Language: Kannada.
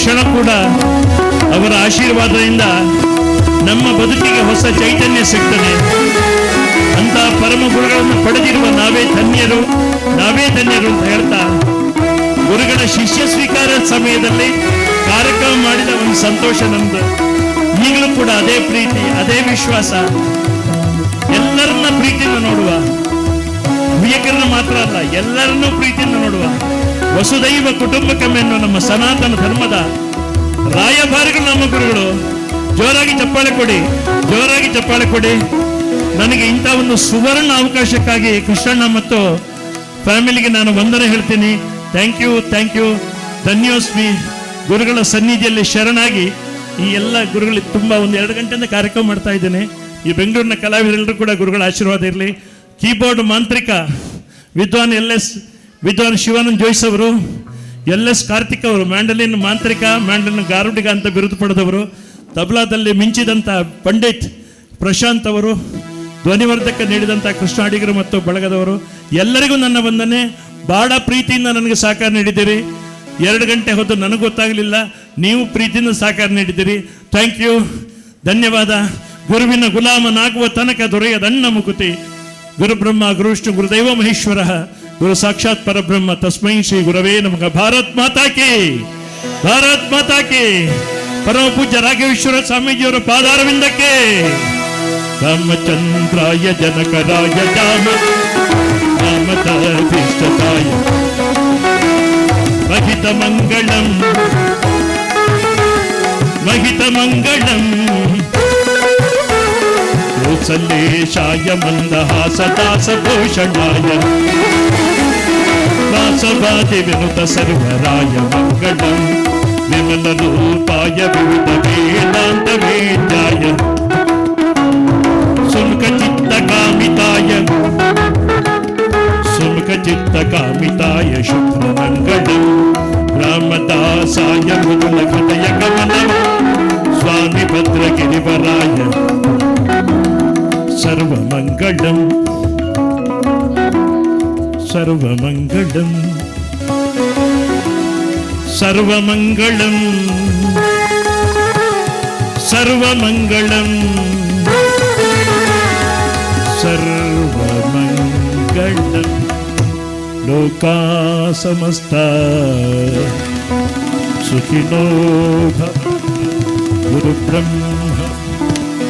ಕ್ಷಣ ಕೂಡ ಅವರ ಆಶೀರ್ವಾದದಿಂದ ನಮ್ಮ ಬದುಕಿಗೆ ಹೊಸ ಚೈತನ್ಯ ಸಿಗ್ತದೆ. ಅಂತ ಪರಮ ಗುರುಗಳನ್ನು ಪಡೆದಿರುವ ನಾವೇ ಧನ್ಯರು ನಾವೇ ಧನ್ಯರು ಅಂತ ಹೇಳ್ತಾ ಗುರುಗಳ ಶಿಷ್ಯ ಸ್ವೀಕಾರ ಸಮಯದಲ್ಲಿ ಕಾರ್ಯಕ್ರಮ ಮಾಡಿದ ಒಂದು ಸಂತೋಷ ನಮ್ದು. ಈಗಲೂ ಕೂಡ ಅದೇ ಪ್ರೀತಿ, ಅದೇ ವಿಶ್ವಾಸ. ಎಲ್ಲರನ್ನ ಪ್ರೀತಿಯಿಂದ ನೋಡುವ. ವಿವೇಕರನ್ನ ಮಾತ್ರ ಅಲ್ಲ, ಎಲ್ಲರನ್ನೂ ಪ್ರೀತಿಯಿಂದ ನೋಡುವ. ವಸುದೈವ ಕುಟುಂಬಕಮೆನ್ನುವ ನಮ್ಮ ಸನಾತನ ಧರ್ಮದ ರಾಯಭಾರಿಗಳು, ನಮ್ಮ ಗುರುಗಳು, ಜೋರಾಗಿ ಚಪ್ಪಾಳೆ ಕೊಡಿ, ಜೋರಾಗಿ ಚಪ್ಪಾಳೆ ಕೊಡಿ. ನನಗೆ ಇಂಥ ಒಂದು ಸುವರ್ಣ ಅವಕಾಶಕ್ಕಾಗಿ ಕೃಷ್ಣಣ್ಣ ಮತ್ತು ಫ್ಯಾಮಿಲಿಗೆ ನಾನು ವಂದನೆ ಹೇಳ್ತೀನಿ. ಥ್ಯಾಂಕ್ ಯು ಥ್ಯಾಂಕ್ ಯು ಧನ್ಯೋಸ್ಮಿ ಗುರುಗಳ ಸನ್ನಿಧಿಯಲ್ಲಿ ಶರಣಾಗಿ ಈ ಎಲ್ಲ ಗುರುಗಳಿಗೆ ತುಂಬ ಒಂದು ಎರಡು ಗಂಟೆಯಿಂದ ಕಾರ್ಯಕ್ರಮ ಮಾಡ್ತಾ ಇದ್ದೇನೆ. ಈ ಬೆಂಗಳೂರಿನ ಕಲಾವಿದರೆಲ್ಲರೂ ಕೂಡ ಗುರುಗಳ ಆಶೀರ್ವಾದ ಇರಲಿ. ಕೀಬೋರ್ಡ್ ಮಾಂತ್ರಿಕ ವಿದ್ವಾನ್ ಎಲ್ ಎಸ್ ವಿದ್ವಾನ್ ಶಿವಾನಂದ್ ಜೋಯ್ಸ್ ಅವರು ಎಲ್ ಎಸ್ ಕಾರ್ತಿಕ್ ಅವರು ಮ್ಯಾಂಡಲಿನ್ ಮಾಂತ್ರಿಕ, ಮ್ಯಾಂಡಲಿನ್ ಗಾರುಡಿಗ ಅಂತ ಬಿರುದು ಪಡೆದವರು, ತಬಲಾದಲ್ಲಿ ಮಿಂಚಿದಂಥ ಪಂಡಿತ್ ಪ್ರಶಾಂತ್ ಅವರು, ಧ್ವನಿವರ್ಧಕ ನೀಡಿದಂಥ ಕೃಷ್ಣ ಅಡಿಗರು ಮತ್ತು ಬಳಗದವರು, ಎಲ್ಲರಿಗೂ ನನ್ನ ವಂದನೆ. ಬಹಳ ಪ್ರೀತಿಯಿಂದ ನನಗೆ ಸಹಕಾರ ನೀಡಿದ್ದೀರಿ. ಎರಡು ಗಂಟೆ ಹೊತ್ತು ನನಗೆ ಗೊತ್ತಾಗಲಿಲ್ಲ, ನೀವು ಪ್ರೀತಿಯಿಂದ ಸಹಕಾರ ನೀಡಿದ್ದೀರಿ. ಥ್ಯಾಂಕ್ ಯು ಧನ್ಯವಾದ. ಗುರುವಿನ ಗುಲಾಮನಾಗುವ ತನಕ ದೊರೆಯದಣ್ಣ ಮುಕುತಿ. ಗುರುಬ್ರಹ್ಮ, ಗುರುವಿಷ್ಣು, ಗುರುದೈವ ಮಹೇಶ್ವರ. ಗುರು ಸಾಕ್ಷಾತ್ ಪರಬ್ರಹ್ಮ ತಸ್ಮೈ ಶ್ರೀ ಗುರವೇ ನಮಗ ಭಾರತ್ ಮಾತಾ ಕಿ ಭಾರತ್ ಮಾತಾ ಕಿ ಪರಮ ಪೂಜ್ಯ ರಾಘವೇಶ್ವರ ಸ್ವಾಮೀಜಿಯವರ ಪಾದಾರವಿಂದಕ್ಕೆ ರಾಮಚಂದ್ರಾಯ ಜನಕರಾಯ ಜಾಮ ರಾಮತಾಯ ಮಹಿತ ಮಂಗಳಂ ಮಹಿತ ಮಂಗಳಂ वात्सल्येशाय मन्दहासदासभूषणाय वासवादिविनुत सर्वराय मङ्गलम् विमलरूपाय विविधवेदान्तवेद्याय शुल्कचित्तकामिताय शुल्कचित्तकामिताय शुभमङ्गलम् रामदासाय मृदुलघट சர்வமங்களம் சர்வமங்களம் சர்வமங்களம் சர்வமங்களம் சர்வமங்களம் லோகா சமஸ்தா சுகினோ குரு பிரம்ம